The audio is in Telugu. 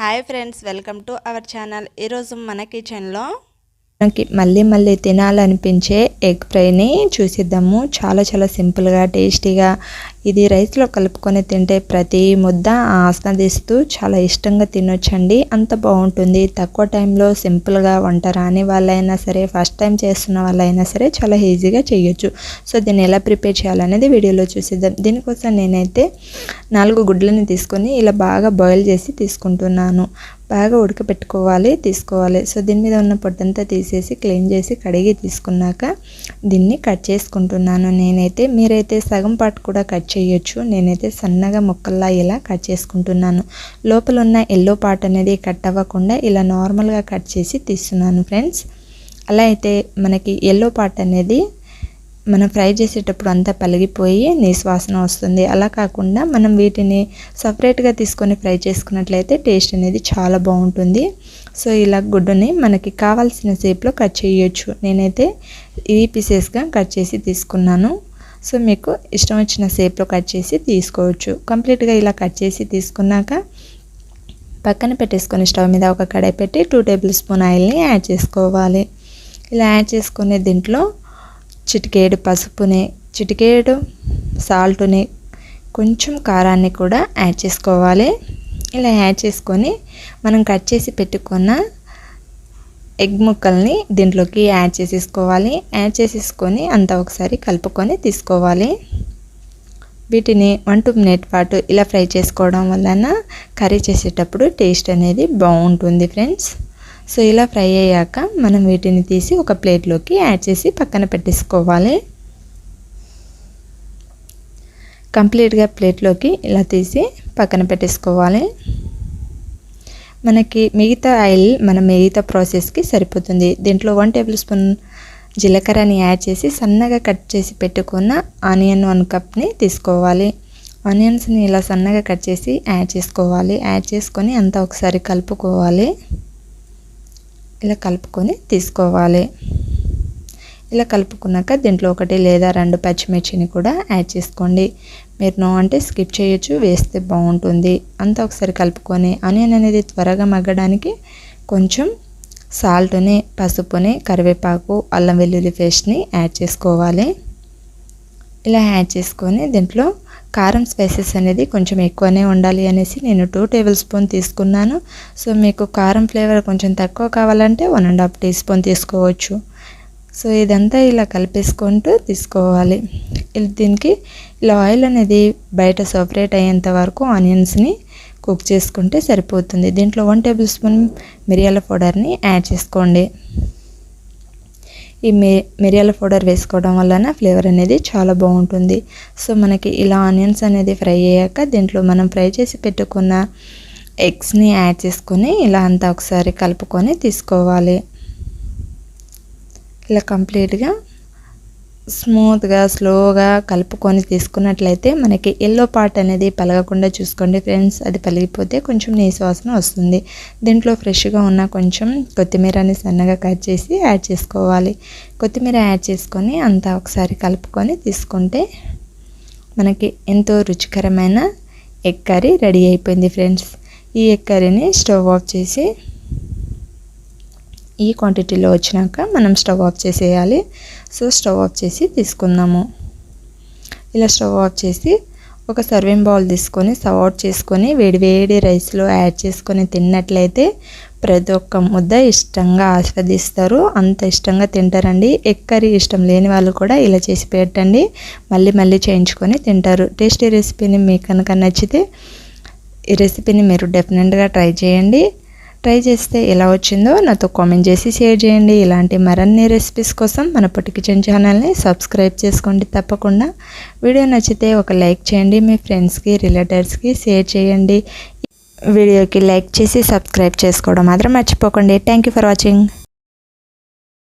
Hi friends welcome to our channel. ఈరోజు మన కిచెన్లో మనకి మళ్ళీ మళ్ళీ తినాలనిపించే ఎగ్ ఫ్రైని చూసిద్దాము. చాలా చాలా సింపుల్గా టేస్టీగా ఇది రైస్లో కలుపుకొని తింటే ప్రతి ముద్ద ఆస్వాదిస్తూ చాలా ఇష్టంగా తినొచ్చండి. అంత బాగుంటుంది. తక్కువ టైంలో సింపుల్గా వంట రాని వాళ్ళైనా సరే ఫస్ట్ టైం చేస్తున్న వాళ్ళైనా సరే చాలా ఈజీగా చేయొచ్చు. సో దీన్ని ఎలా ప్రిపేర్ చేయాలనేది వీడియోలో చూసిద్దాం. దీనికోసం నేనైతే నాలుగు గుడ్లని తీసుకొని ఇలా బాగా బాయిల్ చేసి తీసుకుంటున్నాను. బాగా ఉడకపెట్టుకోవాలి తీసుకోవాలి. సో దీని మీద ఉన్న పొట్టంతా తీసేసి క్లీన్ చేసి కడిగి తీసుకున్నాక దీన్ని కట్ చేసుకుంటున్నాను నేనైతే. మీరైతే సగం పాటు కూడా కట్ చేయొచ్చు. నేనైతే సన్నగా ముక్కల్లా ఇలా కట్ చేసుకుంటున్నాను. లోపల ఉన్న ఎల్లో పార్ట్ అనేది కట్ అవ్వకుండా ఇలా నార్మల్గా కట్ చేసి తీస్తున్నాను ఫ్రెండ్స్. అలా అయితే మనకి ఎల్లో పార్ట్ అనేది మనం ఫ్రై చేసేటప్పుడు అంతా పలిగిపోయి నిశ్వాసన వస్తుంది. అలా కాకుండా మనం వీటిని సపరేట్గా తీసుకొని ఫ్రై చేసుకున్నట్లయితే టేస్ట్ అనేది చాలా బాగుంటుంది. సో ఇలా గుడ్డుని మనకి కావాల్సిన షేప్లో కట్ చేయొచ్చు. నేనైతే ఈ పీసెస్గా కట్ చేసి తీసుకున్నాను. సో మీకు ఇష్టం వచ్చిన షేప్లో కట్ చేసి తీసుకోవచ్చు. కంప్లీట్గా ఇలా కట్ చేసి తీసుకున్నాక పక్కన పెట్టేసుకొని స్టవ్ మీద ఒక కడాయి పెట్టి టూ టేబుల్ స్పూన్ ఆయిల్ని యాడ్ చేసుకోవాలి. ఇలా యాడ్ చేసుకునే దీంట్లో చిటికేడు పసుపుని చిటికేడు సాల్ట్ని కొంచెం కారాన్ని కూడా యాడ్ చేసుకోవాలి. ఇలా యాడ్ చేసుకొని మనం కట్ చేసి పెట్టుకున్న ఎగ్ ముక్కల్ని దీంట్లోకి యాడ్ చేసేసుకోవాలి. యాడ్ చేసేసుకొని అంతా ఒకసారి కలుపుకొని తీసుకోవాలి. వీటిని వన్ టూ మినిట్ పాటు ఇలా ఫ్రై చేసుకోవడం వలన కర్రీ చేసేటప్పుడు టేస్ట్ అనేది బాగుంటుంది ఫ్రెండ్స్. సో ఇలా ఫ్రై అయ్యాక మనం వీటిని తీసి ఒక ప్లేట్లోకి యాడ్ చేసి పక్కన పెట్టేసుకోవాలి. కంప్లీట్గా ప్లేట్లోకి ఇలా తీసి పక్కన పెట్టేసుకోవాలి. మనకి మిగతా ఆయిల్ మన మిగతా ప్రాసెస్కి సరిపోతుంది. దీంట్లో వన్ టేబుల్ స్పూన్ జీలకర్రని యాడ్ చేసి సన్నగా కట్ చేసి పెట్టుకున్న ఆనియన్ వన్ కప్ని తీసుకోవాలి. ఆనియన్స్ని ఇలా సన్నగా కట్ చేసి యాడ్ చేసుకోవాలి. యాడ్ చేసుకొని అంతా ఒకసారి కలుపుకోవాలి. ఇలా కలుపుకొని తీసుకోవాలి. ఇలా కలుపుకున్నాక దీంట్లో ఒకటి లేదా రెండు పచ్చిమిర్చిని కూడా యాడ్ చేసుకోండి. మీరు నో అంటే స్కిప్ చేయొచ్చు వేస్తే బాగుంటుంది. అంతా ఒకసారి కలుపుకొని ఆనియన్ అనేది త్వరగా మగ్గడానికి కొంచెం సాల్ట్ని పసుపుని కరివేపాకు అల్లం వెల్లుల్లి పేస్ట్ని యాడ్ చేసుకోవాలి. ఇలా యాడ్ చేసుకొని దీంట్లో కారం స్పైసెస్ అనేది కొంచెం ఎక్కువనే ఉండాలి అనేసి నేను టూ టేబుల్ స్పూన్ తీసుకున్నాను. సో మీకు కారం ఫ్లేవర్ కొంచెం తక్కువ కావాలంటే one and half teaspoon తీసుకోవచ్చు. సో ఇదంతా ఇలా కలిపేసుకుంటూ తీసుకోవాలి. దీనికి ఇలా ఆయిల్ అనేది బయట సపరేట్ అయ్యేంత వరకు ఆనియన్స్ని కుక్ చేసుకుంటే సరిపోతుంది. దీంట్లో వన్ టేబుల్ స్పూన్ మిరియాల పౌడర్ని యాడ్ చేసుకోండి. ఈ మి మిరియాల పౌడర్ వేసుకోవడం వలన ఫ్లేవర్ అనేది చాలా బాగుంటుంది. సో మనకి ఇలా ఆనియన్స్ అనేది ఫ్రై అయ్యాక దీంట్లో మనం ఫ్రై చేసి పెట్టుకున్న ఎగ్స్ని యాడ్ చేసుకొని ఇలా అంతా ఒకసారి కలుపుకొని తీసుకోవాలి. ఇలా కంప్లీట్గా స్మూత్గా స్లోగా కలుపుకొని తీసుకున్నట్లయితే మనకి ఎల్లో పార్ట్ అనేది పలగకుండా చూసుకోండి ఫ్రెండ్స్ అది పలిగిపోతే కొంచెం నీసు వాసన వస్తుంది. దీంట్లో ఫ్రెష్గా ఉన్న కొంచెం కొత్తిమీరని సన్నగా కట్ చేసి యాడ్ చేసుకోవాలి. కొత్తిమీర యాడ్ చేసుకొని అంతా ఒకసారి కలుపుకొని తీసుకుంటే మనకి ఎంతో రుచికరమైన ఎగ్ కర్రీ రెడీ అయిపోయింది ఫ్రెండ్స్ ఈ ఎగ్ కర్రీని స్టవ్ ఆఫ్ చేసి ఈ క్వాంటిటీలో వచ్చినాక మనం స్టవ్ ఆఫ్ చేసేయాలి. సో స్టవ్ ఆఫ్ చేసి తీసుకుందాము. ఇలా స్టవ్ ఆఫ్ చేసి ఒక సర్వింగ్ బౌల్ తీసుకొని సర్వ్ అవుట్ చేసుకొని వేడివేడి రైస్లో యాడ్ చేసుకొని తిన్నట్లయితే ప్రతి ఒక్క ముద్ద ఇష్టంగా ఆస్వాదిస్తారు. అంత ఇష్టంగా తింటారండి. ఎక్కరి ఇష్టం లేని వాళ్ళు కూడా ఇలా చేసి పెట్టండి. మళ్ళీ మళ్ళీ చేయించుకొని తింటారు. టేస్టీ రెసిపీని మీకు కనుక నచ్చితే ఈ రెసిపీని మీరు డెఫినెట్గా ట్రై చేయండి. ట్రై చేస్తే ఎలా వచ్చిందో నాతో కామెంట్ చేసి షేర్ చేయండి. ఇలాంటి మరిన్ని రెసిపీస్ కోసం మన పొట్టి కిచెన్ ఛానల్ని సబ్స్క్రైబ్ చేసుకోండి తప్పకుండా. వీడియో నచ్చితే ఒక లైక్ చేయండి మీ ఫ్రెండ్స్కి రిలేటివ్స్కి షేర్ చేయండి. వీడియోకి లైక్ చేసి సబ్స్క్రైబ్ చేసుకోవడం మాత్రం మర్చిపోకండి. Thank for watching.